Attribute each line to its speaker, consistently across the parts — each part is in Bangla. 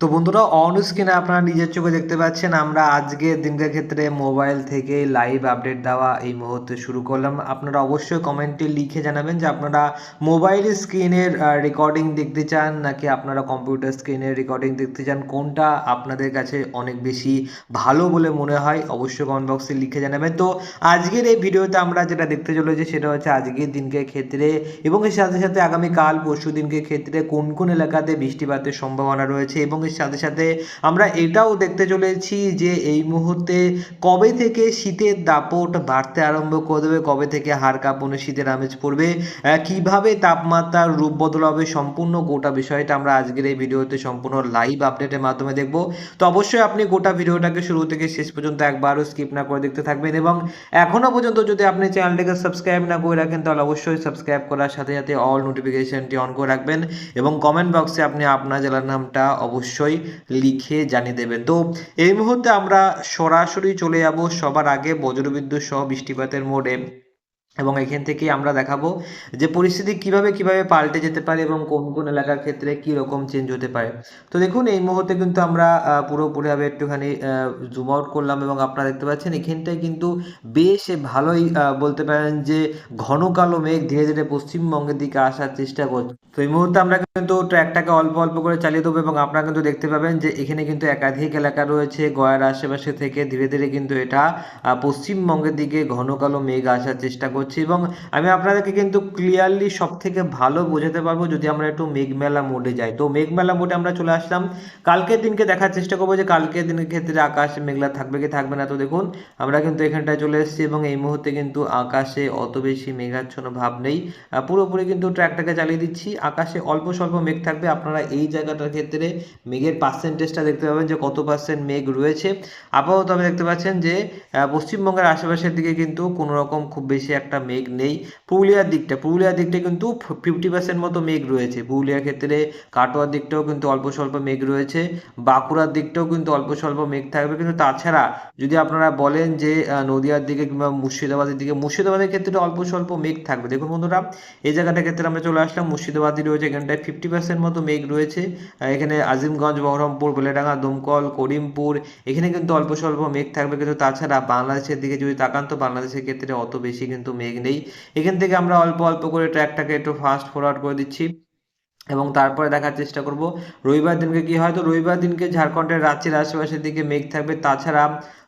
Speaker 1: তো বন্ধুরা অন স্ক্রিনে আপনারা নিজের চোখে দেখতে পাচ্ছেন, আমরা আজকের দিনকার ক্ষেত্রে মোবাইল থেকে লাইভ আপডেট দেওয়া এই মুহূর্তে শুরু করলাম। আপনারা অবশ্যই কমেন্টে লিখে জানাবেন যে আপনারা মোবাইল স্ক্রিনের রেকর্ডিং দেখতে চান, নাকি আপনারা কম্পিউটার স্ক্রিনের রেকর্ডিং দেখতে চান? কোনটা আপনাদের কাছে অনেক বেশি ভালো বলে মনে হয়, অবশ্যই কমেন্ট বক্সে লিখে জানাবেন। তো আজকের এই ভিডিওতে আমরা যেটা দেখতে চলেছি, সেটা হচ্ছে আজকের দিনকে ক্ষেত্রে এবং এর সাথে সাথে আগামীকাল পরশু দিনকে ক্ষেত্রে কোন কোন এলাকাতে বৃষ্টিপাতের সম্ভাবনা রয়েছে এবং এর সাথে সাথে আমরা এটাও দেখতে চলেছি যে এই মুহূর্তে কবে থেকে শীতের দাপট বাড়তে আরম্ভ করে দেবে, কবে থেকে হাড় কাঁপনে শীতের আমেজ পড়বে কীভাবে তাপমাত্রার রূপ বদল হবে সম্পূর্ণ গোটা বিষয়টা আমরা আজকের এই ভিডিওতে সম্পূর্ণ লাইভ আপডেটের মাধ্যমে দেখব। তো অবশ্যই আপনি গোটা ভিডিওটাকে শুরু থেকে শেষ পর্যন্ত একবারও স্কিপ না করে দেখতে থাকবেন এবং এখনও পর্যন্ত যদি আপনি চ্যানেলটাকে সাবস্ক্রাইব না করে রাখেন, তাহলে অবশ্যই সাবস্ক্রাইব করার সাথে সাথে অল নোটিফিকেশনটি অন করে রাখবেন এবং কমেন্ট বক্সে আপনি আপনার জেলার নামটা অবশ্যই লিখে জানিয়ে দেবেন তো এই মুহূর্তে আমরা সরাসরি চলে যাব সবার আগে বজ্রবিদ্যুৎ সহ বৃষ্টিপাতের মোডে। এবং এখান থেকে আমরা দেখাবো যে পরিস্থিতি কীভাবে কীভাবে পাল্টে যেতে পারে এবং কোন কোন এলাকার ক্ষেত্রে কি রকম চেঞ্জ হতে পারে। তো দেখুন, এই মুহূর্তে কিন্তু আমরা পুরোপুরিভাবে একটুখানি জুম আউট করলাম এবং আপনারা দেখতে পাচ্ছেন এখানটায় কিন্তু বেশ ভালোই বলতে পারেন যে ঘন কালো মেঘ ধীরে ধীরে পশ্চিমবঙ্গের দিকে আসার চেষ্টা করছে। তো এই মুহূর্তে আমরা কিন্তু ট্র্যাকটাকে অল্প অল্প করে চালিয়ে দেবো এবং আপনারা কিন্তু দেখতে পাবেন যে এখানে কিন্তু একাধিক এলাকা রয়েছে, গয়ার আশেপাশে থেকে ধীরে ধীরে কিন্তু এটা পশ্চিমবঙ্গের দিকে ঘন কালো মেঘ আসার চেষ্টা করছে। এবং আমি আপনাদেরকে কিন্তু ক্লিয়ারলি সব থেকে ভালো বোঝাতে পারব যদি আমরা একটু মেঘমেলা মোডে যাই। তো মেঘমেলা মোডে আমরা চলে আসলাম। কালকের দিনকে দেখার চেষ্টা করব যে কালকের দিনের ক্ষেত্রে আকাশ মেঘলা থাকবে কি থাকবে না। তো দেখুন, আমরা কিন্তু এখানটায় চলে এসেছি এবং এই মুহূর্তে কিন্তু আকাশে অত বেশি মেঘাচ্ছন্ন ভাব নেই। পুরোপুরি কিন্তু ট্র্যাকটাকে চালিয়ে দিচ্ছি। আকাশে অল্প স্বল্প মেঘ থাকবে। আপনারা এই জায়গাটার ক্ষেত্রে মেঘের পার্সেন্টেজটা দেখতে পাবেন যে কত পার্সেন্ট মেঘ রয়েছে। আপাতত আপনি দেখতে পাচ্ছেন যে পশ্চিমবঙ্গের আশেপাশের দিকে কিন্তু কোনো রকম খুব বেশি একটা মেঘ নেই। পুরুলিয়ার দিকটা পুরুলিয়ার দিকটা কিন্তু ফিফটি পার্সেন্ট মতো মেঘ রয়েছে। পুরুলিয়ার ক্ষেত্রে কাটোয়ার দিকটাও কিন্তু অল্প স্বল্প মেঘ রয়েছে। বাঁকুড়ার দিকটাও কিন্তু অল্প স্বল্প মেঘ থাকবে। কিন্তু তাছাড়া যদি আপনারা বলেন যে নদিয়ার দিকে কিংবা মুর্শিদাবাদের দিকে, মুর্শিদাবাদের ক্ষেত্রে অল্প স্বল্প মেঘ থাকবে। দেখুন বন্ধুরা, এই জায়গাটার ক্ষেত্রে আমরা চলে আসলাম। মুর্শিদাবাদই রয়েছে। এখানটায় ফিফটি পার্সেন্ট মতো মেঘ রয়েছে। এখানে আজিমগঞ্জ, বহরমপুর, বেলেডাঙ্গা, দমকল, করিমপুর, এখানে কিন্তু অল্প স্বল্প মেঘ থাকবে। কিন্তু তাছাড়া বাংলাদেশের দিকে যদি তাকান, তো বাংলাদেশের ক্ষেত্রে অত বেশি কিন্তু মেঘ নেই। এখান থেকে আমরা অল্প অল্প করে ট্র্যাকটাকে একটু ফাস্ট ফরওয়ার্ড করে দিচ্ছি। এবং তারপরে দেখার চেষ্টা করব, রবিবার দিনকে কি হয় তো? রবিবার দিনকে ঝাড়খণ্ডের রাজ্যের আশেপাশের দিকে মেঘ থাকবে। তাছাড়া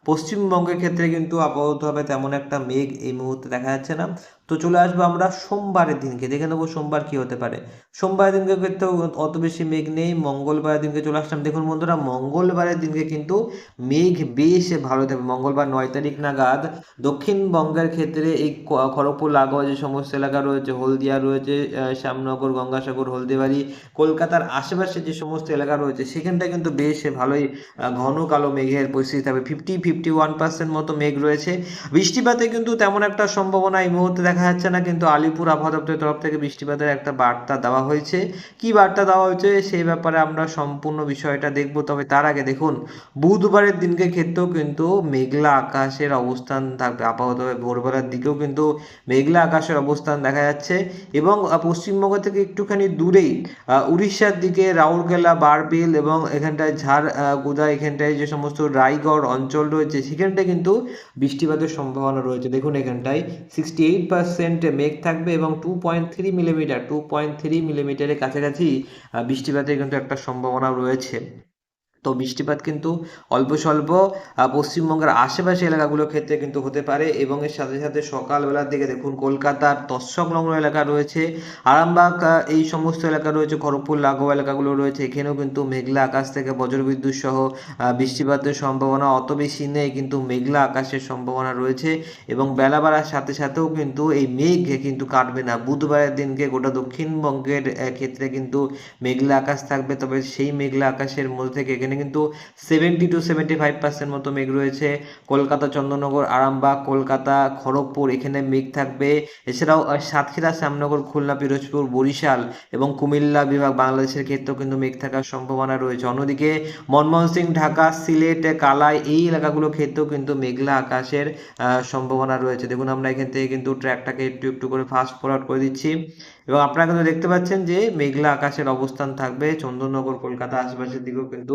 Speaker 1: পশ্চিমবঙ্গের ক্ষেত্রে কিন্তু আপাততভাবে তেমন একটা মেঘ এই মুহূর্তে দেখা যাচ্ছে না। তো চলে আসব আমরা সোমবারের দিনকে। দেখে নেব সোমবার কি হতে পারে। সোমবারের দিনকে ক্ষেত্রেও অত বেশি মেঘ নেই, মঙ্গলবারের দিনকে চলে আসলাম। দেখুন বন্ধুরা, মঙ্গলবারের দিনকে কিন্তু মেঘ বেশ ভালো থাকবে মঙ্গলবার নয় তারিখ নাগাদ দক্ষিণবঙ্গের ক্ষেত্রে এই খড়গপুর, লাগোয়া যে সমস্ত এলাকা রয়েছে, হলদিয়া রয়েছে শ্যামনগর, গঙ্গাসাগর, হলদিবাড়ি, কলকাতার আশেপাশে যে সমস্ত এলাকা রয়েছে সেখানটায় কিন্তু বেশ ভালোই ঘন কালো মেঘের পরিস্থিতি থাকবে। ফিফটি ফিফটি ওয়ান পার্সেন্ট মতো মেঘ রয়েছে। বৃষ্টিপাতে কিন্তু তেমন একটা সম্ভাবনা এই মুহূর্তে দেখা যাচ্ছে না, কিন্তু আলিপুর আবহাওয়া দপ্তরের তরফ থেকে বৃষ্টিপাতের একটা বার্তা দেওয়া হয়েছে। কি বার্তা দেওয়া হয়েছে সেই ব্যাপারে আমরা সম্পূর্ণ বিষয়টা দেখব, তবে তার আগে দেখুন, বুধবারের দিনকে ক্ষেত্রেও কিন্তু মেঘলা আকাশের অবস্থান থাকবে। আপাততভাবে ভোরবেলার দিকেও কিন্তু মেঘলা আকাশের অবস্থান দেখা যাচ্ছে এবং পশ্চিমবঙ্গ থেকে একটুখানি দূরেই উড়িষ্যার দিকে রাউরকেলা, বারবিল এবং এখানটায় ঝাড় গুদা, এখানটায় যে সমস্ত রায়গড় অঞ্চল রয়েছে, সেখানটায় কিন্তু বৃষ্টিপাতের সম্ভাবনা রয়েছে। দেখুন এখানটায় সিক্সটি এইট পার্সেন্ট মেঘ থাকবে এবং two point three millimetre two point three মিলিমিটারের কাছাকাছি বৃষ্টিপাতের কিন্তু একটা সম্ভাবনা রয়েছে তো বৃষ্টিপাত কিন্তু অল্প স্বল্প পশ্চিমবঙ্গের আশেপাশে এলাকাগুলোর ক্ষেত্রে কিন্তু হতে পারে এবং এর সাথে সাথে সকালবেলার দিকে দেখুন কলকাতার তৎসংলগ্ন এলাকা রয়েছে, আরামবাগ এই সমস্ত এলাকা রয়েছে, খড়গপুর, লাগোয়া এলাকাগুলো রয়েছে, এখানেও কিন্তু মেঘলা আকাশ থেকে বজ্রবিদ্যুৎ সহ বৃষ্টিপাতের সম্ভাবনা অত বেশি নেই, কিন্তু মেঘলা আকাশের সম্ভাবনা রয়েছে এবং বেলা বাড়ার সাথে সাথেও কিন্তু এই মেঘ কিন্তু কাটবে না। বুধবারের দিনকে গোটা দক্ষিণবঙ্গের ক্ষেত্রে কিন্তু মেঘলা আকাশ থাকবে, তবে সেই মেঘলা আকাশের মধ্যে থেকে এখানে কিন্তু seventy two seventy five percent মতো মেঘ রয়েছে। কলকাতা, চন্দননগর, আরামবাগ, কলকাতা, খড়গপুর এখানে মেঘ থাকবে। এছাড়াও সাতক্ষীরা, শ্যামনগর, খুলনা, পিরোজপুর, বরিশাল এবং কুমিল্লা বিভাগ বাংলাদেশের ক্ষেত্রেও কিন্তু মেঘ থাকার সম্ভাবনা রয়েছে। অন্যদিকে, মনমোহন সিং, ঢাকা, সিলেট, কালাই এই এলাকাগুলোর ক্ষেত্রেও কিন্তু মেঘলা আকাশের সম্ভাবনা রয়েছে। দেখুন, আমরা এখান থেকে কিন্তু ট্র্যাকটাকে একটু একটু করে ফাস্ট ফরওয়ার্ড করে দিচ্ছি। এবং আপনারা কিন্তু দেখতে পাচ্ছেন যে মেঘলা আকাশের অবস্থান থাকবে। চন্দননগর, কলকাতা আশেপাশের দিকেও কিন্তু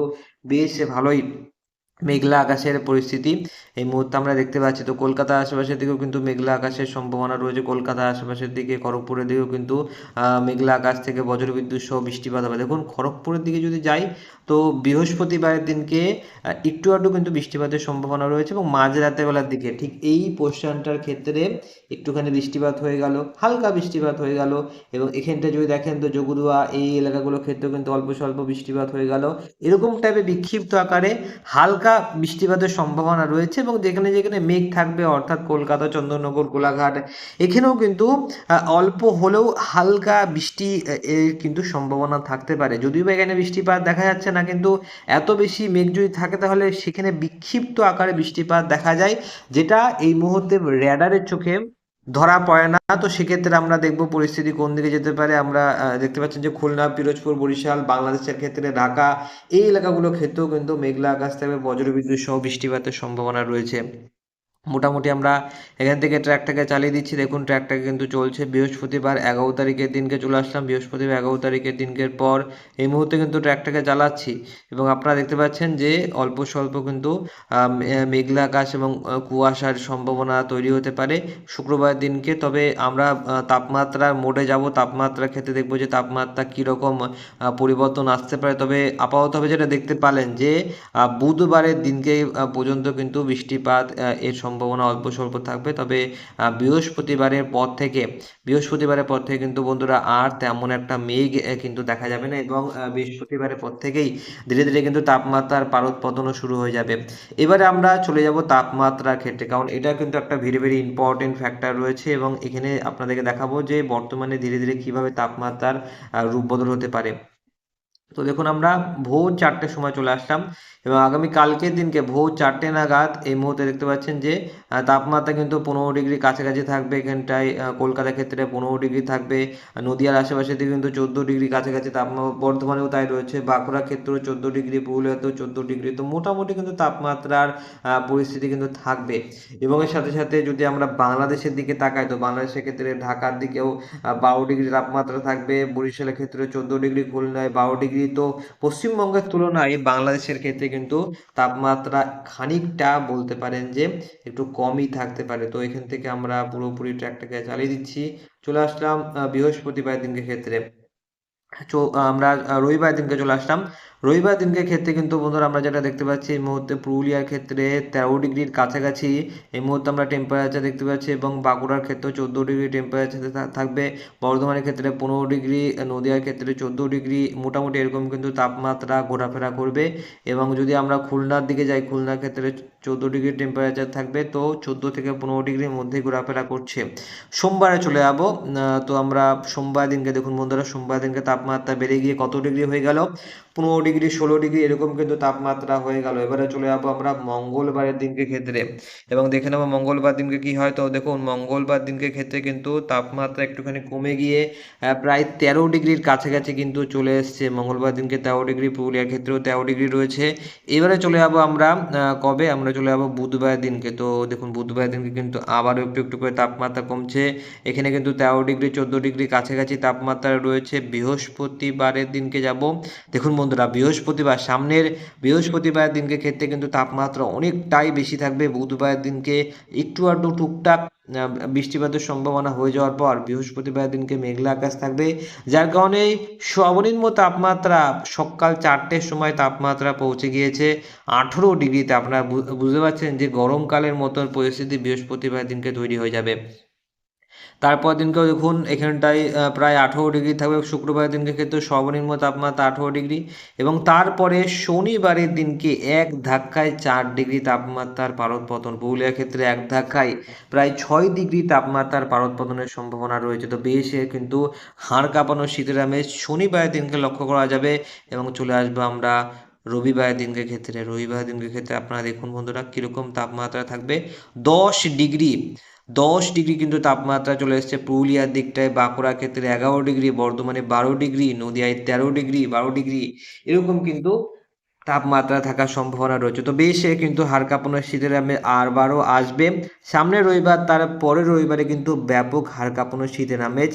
Speaker 1: বেশ ভালোই মেঘলা আকাশের পরিস্থিতি এই মুহূর্তে আমরা দেখতে পাচ্ছি। তো কলকাতা আশেপাশের দিকেও কিন্তু মেঘলা আকাশের সম্ভাবনা রয়েছে। কলকাতা আশেপাশের দিকে, খড়গপুরের দিকেও কিন্তু মেঘলা আকাশ থেকে বজ্রবিদ্যুৎ সহ বৃষ্টিপাত হবে। দেখুন, খড়গপুরের দিকে যদি যাই তো বৃহস্পতিবারের দিনকে একটু আধটু কিন্তু বৃষ্টিপাতের সম্ভাবনা রয়েছে এবং মাঝরাতে বেলার দিকে ঠিক এই পোর্শনটার ক্ষেত্রে একটুখানি বৃষ্টিপাত হয়ে গেল, হালকা বৃষ্টিপাত হয়ে গেল এবং এখানটা যদি দেখেন তো জগুরুয়া এই এলাকাগুলোর ক্ষেত্রেও কিন্তু অল্প স্বল্প বৃষ্টিপাত হয়ে গেল। এরকম টাইপের বিক্ষিপ্ত আকারে হালকা বৃষ্টিপাতের সম্ভাবনা রয়েছে এবং যেখানে যেখানে মেঘ থাকবে অর্থাৎ কলকাতা চন্দননগর গোলাঘাট, এখানেও কিন্তু অল্প হলেও হালকা বৃষ্টি কিন্তু সম্ভাবনা থাকতে পারে। যদিও বা এখানে বৃষ্টিপাত দেখা যাচ্ছে না, কিন্তু এত বেশি মেঘ যদি থাকে তাহলে সেখানে বিক্ষিপ্ত আকারে বৃষ্টিপাত দেখা যায়, যেটা এই মুহূর্তে র্যাডারের চোখে ধরা পড়ে না। তো সেক্ষেত্রে আমরা দেখব পরিস্থিতি কোন দিকে যেতে পারে। আমরা দেখতে পাচ্ছি যে খুলনা, পিরোজপুর, বরিশাল, বাংলাদেশের ক্ষেত্রে ঢাকা এই এলাকাগুলোর ক্ষেত্রেও কিন্তু মেঘলা আকাশ থাকবে, বজ্রবিদ্যুৎ সহ বৃষ্টিপাতের সম্ভাবনা রয়েছে। মোটামুটি আমরা এখান থেকে ট্র্যাকটাকে চালিয়ে দিচ্ছি। দেখুন ট্র্যাকটাকে কিন্তু চলছে বৃহস্পতিবার এগারো তারিখের দিনকে চলে আসলাম। বৃহস্পতিবার এগারো তারিখের দিনকের পর এই মুহূর্তে কিন্তু ট্র্যাকটাকে চালাচ্ছি এবং আপনারা দেখতে পাচ্ছেন যে অল্প স্বল্প কিন্তু মেঘলা আকাশ এবং কুয়াশার সম্ভাবনা তৈরি হতে পারে শুক্রবার দিনকে। তবে আমরা আহ, তাপমাত্রার মোডে যাব। তাপমাত্রার ক্ষেত্রে দেখব যে তাপমাত্রা কীরকম পরিবর্তন আসতে পারে। তবে আপাততভাবে যেটা দেখতে পালেন যে বুধবারের দিনকে পর্যন্ত কিন্তু বৃষ্টিপাত এর সম্ভাবনা অল্প স্বল্প থাকবে। তবে বৃহস্পতিবারের পর থেকে, বৃহস্পতিবারের পর থেকে কিন্তু বন্ধুরা আর তেমন একটা মেঘ কিন্তু দেখা যাবে না এবং বৃহস্পতিবারের পর থেকেই ধীরে ধীরে কিন্তু তাপমাত্রার পারদপতনও শুরু হয়ে যাবে। এবারে আমরা চলে যাব তাপমাত্রার ক্ষেত্রে, কারণ এটা কিন্তু একটা ভেরি ভেরি ইম্পর্টেন্ট ফ্যাক্টর রয়েছে এবং এখানে আপনাদেরকে দেখাবো যে বর্তমানে ধীরে ধীরে কীভাবে তাপমাত্রার রূপ বদল হতে পারে। তো দেখুন, আমরা ভোর চারটের সময় চলে আসলাম। এবং আগামী কালকের দিনকে ভোর চারটে নাগাদ এই মুহূর্তে দেখতে পাচ্ছেন যে তাপমাত্রা কিন্তু পনেরো ডিগ্রি কাছাকাছি থাকবে এখানটায় কলকাতার ক্ষেত্রে পনেরো ডিগ্রি থাকবে নদিয়ার আশেপাশে দিকে কিন্তু চোদ্দ ডিগ্রি কাছাকাছি তাপমাত্রা বর্ধমানেও তাই রয়েছে বাঁকুড়ার ক্ষেত্রেও চোদ্দ ডিগ্রি, পুরুলিয়াতেও চোদ্দ ডিগ্রি, তো মোটামুটি কিন্তু তাপমাত্রার পরিস্থিতি কিন্তু থাকবে। এবং এর সাথে সাথে যদি আমরা বাংলাদেশের দিকে তাকাই, তো বাংলাদেশের ক্ষেত্রে ঢাকার দিকেও বারো ডিগ্রি তাপমাত্রা থাকবে, বরিশালের ক্ষেত্রে চোদ্দ ডিগ্রি, খুলনায় বারো ডিগ্রি, তো পশ্চিমবঙ্গের তুলনায় বাংলাদেশের ক্ষেত্রে কিন্তু তাপমাত্রা খানিকটা বলতে পারেন যে একটু কমই থাকতে পারে। তো এখান থেকে আমরা পুরোপুরি ট্র্যাকটাকে চালিয়ে দিচ্ছি। চলে আসলাম বৃহস্পতিবার দিনকে ক্ষেত্রে। আমরা রবিবার দিনকে চলে আসলাম। রবিবার দিনকে ক্ষেত্রে কিন্তু বন্ধুরা আমরা যেটা দেখতে পাচ্ছি, এই মুহূর্তে পুরুলিয়ার ক্ষেত্রে তেরো ডিগ্রির কাছাকাছি, এই মুহূর্তে আমরা টেম্পারেচার দেখতে পাচ্ছি এবং বাঁকুড়ার ক্ষেত্রেও চোদ্দ ডিগ্রি টেম্পারেচার থাকবে। বর্ধমানের ক্ষেত্রে পনেরো ডিগ্রি, নদিয়ার ক্ষেত্রে চোদ্দ ডিগ্রি, মোটামুটি এরকম কিন্তু তাপমাত্রা ঘোরাফেরা করবে। এবং যদি আমরা খুলনার দিকে যাই, খুলনার ক্ষেত্রে চোদ্দ ডিগ্রি টেম্পারেচার থাকবে, তো চোদ্দ থেকে পনেরো ডিগ্রির মধ্যে ঘোরাফেরা করছে। সোমবারে চলে যাব। তো আমরা সোমবার দিনকে দেখুন বন্ধুরা, সোমবার দিনকে তাপমাত্রা বেড়ে গিয়ে কত ডিগ্রি হয়ে গেল? পনেরো ডিগ্রি ষোলো ডিগ্রি এরকম কিন্তু তাপমাত্রা হয়ে গেল। এবারে চলে যাব আমরা মঙ্গলবারের দিনকে ক্ষেত্রে। এবং দেখে নেব মঙ্গলবার দিনকে কি হয়। তো দেখুন, মঙ্গলবার দিনকে ক্ষেত্রে কিন্তু তাপমাত্রা একটুখানি কমে গিয়ে প্রায় তেরো ডিগ্রির কাছাকাছি কিন্তু চলে এসছে। মঙ্গলবার দিনকে তেরো ডিগ্রি, পুরুলিয়ার ক্ষেত্রেও তেরো ডিগ্রি রয়েছে। এবারে চলে যাব আমরা কবে? আমরা চলে যাব বুধবার দিনকে। তো দেখুন, বুধবার দিনকে কিন্তু আবারও একটু একটু করে তাপমাত্রা কমছে। এখানে কিন্তু তেরো ডিগ্রি, চোদ্দ ডিগ্রি কাছাকাছি তাপমাত্রা রয়েছে। বৃহস্পতিবারের দিনকে যাব। দেখুন বন্ধুরা বৃহস্পতিবার, সামনের বৃহস্পতিবার দিনকে ক্ষেত্রে কিন্তু তাপমাত্রা অনেকটাই বেশি থাকবে। বুধবার দিনকে একটু আধটু টুকটাক বৃষ্টিপাতের সম্ভাবনা হয়ে যাওয়ার পর বৃহস্পতিবার দিনকে মেঘলা আকাশ থাকবে। যার কারণে সর্বনিম্ন তাপমাত্রা সকাল চারটের সময় তাপমাত্রা পৌঁছে গিয়েছে। আঠেরো ডিগ্রিতে। আপনারা বুঝতে পারছেন যে গরমকালের মতন পরিস্থিতি বৃহস্পতিবার দিনকে তৈরি হয়ে যাবে। তারপর দিনকেও দেখুন, এখানটায় প্রায় আঠেরো ডিগ্রি থাকবে। শুক্রবার দিনকে ক্ষেত্রে সর্বনিম্ন তাপমাত্রা আঠেরো ডিগ্রি এবং তারপরে শনিবারের দিনকে এক ধাক্কায় চার ডিগ্রি তাপমাত্রার পারদপতন। পুরুলিয়ার ক্ষেত্রে এক ধাক্কায় প্রায় ছয় ডিগ্রি তাপমাত্রার পারদপতনের সম্ভাবনা রয়েছে। তো বেশ কিন্তু হাড় কাঁপানো শীতের আমেজ শনিবারের দিনকে লক্ষ্য করা যাবে এবং চলে আসব আমরা রবিবার দিনকে ক্ষেত্রে। রবিবার দিনকে ক্ষেত্রে আপনারা দেখুন বন্ধুরা, কীরকম তাপমাত্রা থাকবে। দশ ডিগ্রি দশ ডিগ্রি কিন্তু তাপমাত্রা চলে এসেছে পুরুলিয়ার দিকটায় বাঁকুড়ার ক্ষেত্রে এগারো ডিগ্রি, বর্ধমানে বারো ডিগ্রি, নদিয়ায় তেরো ডিগ্রি, বারো ডিগ্রি, এরকম কিন্তু তাপমাত্রা থাকার সম্ভাবনা রয়েছে। তো বেশ কিন্তু হাড় কাঁপানো শীতের আমেজ আবারও আসবে। সামনের রবিবার, তার পরের রবিবারে কিন্তু ব্যাপক হাড় কাঁপানো শীতের আমেজ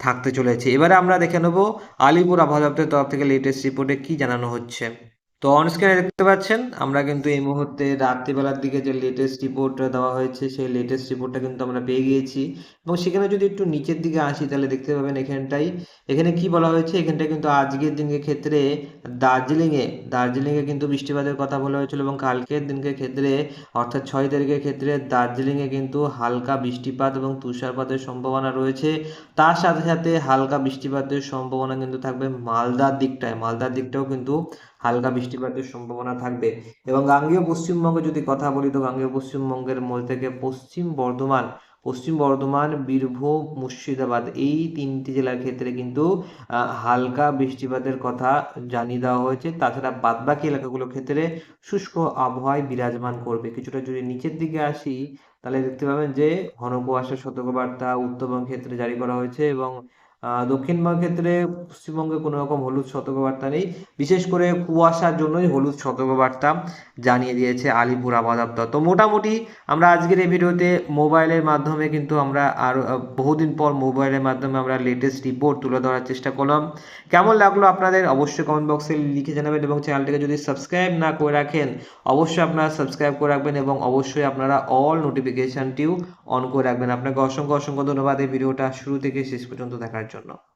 Speaker 1: থাকতে চলেছে। এবারে আমরা দেখে নেব আলিপুর আবহাওয়া দপ্তরের তরফ থেকে লেটেস্ট রিপোর্টে কি জানানো হচ্ছে। তো অনস্ক্রিনে দেখতে পাচ্ছেন, আমরা কিন্তু এই মুহূর্তে রাত্রিবেলার দিকে যে লেটেস্ট রিপোর্টটা দেওয়া হয়েছে, সেই লেটেস্ট রিপোর্টটা কিন্তু আমরা পেয়ে গিয়েছি। এবং সেখানে যদি একটু নিচের দিকে আসি, তাহলে দেখতে পাবেন এখানটাই, এখানে কি বলা হয়েছে? এখানটা কিন্তু আজকের দিনের ক্ষেত্রে দার্জিলিংয়ে দার্জিলিংয়ে কিন্তু বৃষ্টিপাতের কথা বলা হয়েছিল এবং কালকের দিনকে ক্ষেত্রে, অর্থাৎ ছয় তারিখের ক্ষেত্রে দার্জিলিংয়ে কিন্তু হালকা বৃষ্টিপাত এবং তুষারপাতের সম্ভাবনা রয়েছে। তার সাথে সাথে হালকা বৃষ্টিপাতের সম্ভাবনা কিন্তু থাকবে মালদার দিকটায়। মালদার দিকটাও কিন্তু হালকা বৃষ্টিপাতের সম্ভাবনা থাকবে। এবং গাঙ্গেয় পশ্চিমবঙ্গে যদি কথা বলি, তো গাঙ্গেয় পশ্চিমবঙ্গের মধ্যে থেকে পশ্চিম বর্ধমান পশ্চিম বর্ধমান, বীরভূম, মুর্শিদাবাদ, এই তিনটি জেলার ক্ষেত্রে কিন্তু হালকা বৃষ্টিপাতের কথা জানিয়ে দেওয়া হয়েছে। তাছাড়া বাদবাকি এলাকাগুলোর ক্ষেত্রে শুষ্ক আবহাওয়ায় বিরাজমান করবে। কিছুটা যদি নিচের দিকে আসি, তাহলে দেখতে পাবেন যে ঘন কুয়াশার সতর্কবার্তা উত্তরবঙ্গ ক্ষেত্রে জারি করা হয়েছে এবং দক্ষিণবঙ্গ ক্ষেত্রে পশ্চিমবঙ্গে কোনো রকম হলুদ সতর্কবার্তা নেই। বিশেষ করে কুয়াশার জন্যই হলুদ সতর্কবার্তা জানিয়ে দিয়েছে আলিপুর আবহাওয়া দপ্তর। তো মোটামুটি আমরা আজকের এই ভিডিওতে মোবাইলের মাধ্যমে কিন্তু আমরা আর বহুদিন পর মোবাইলের মাধ্যমে আমরা লেটেস্ট রিপোর্ট তুলে ধরার চেষ্টা করলাম। কেমন লাগল আপনাদের অবশ্যই কমেন্ট বক্সে লিখে জানাবেন এবং চ্যানেলটিকে যদি সাবস্ক্রাইব না করে রাখেন, অবশ্যই আপনারা সাবস্ক্রাইব করে রাখবেন এবং অবশ্যই আপনারা অল নোটিফিকেশনটিও অন করে রাখবেন। আপনাকে অসংখ্য অসংখ্য ধন্যবাদ। এই ভিডিওটা শুরু থেকে শেষ পর্যন্ত দেখার জন্য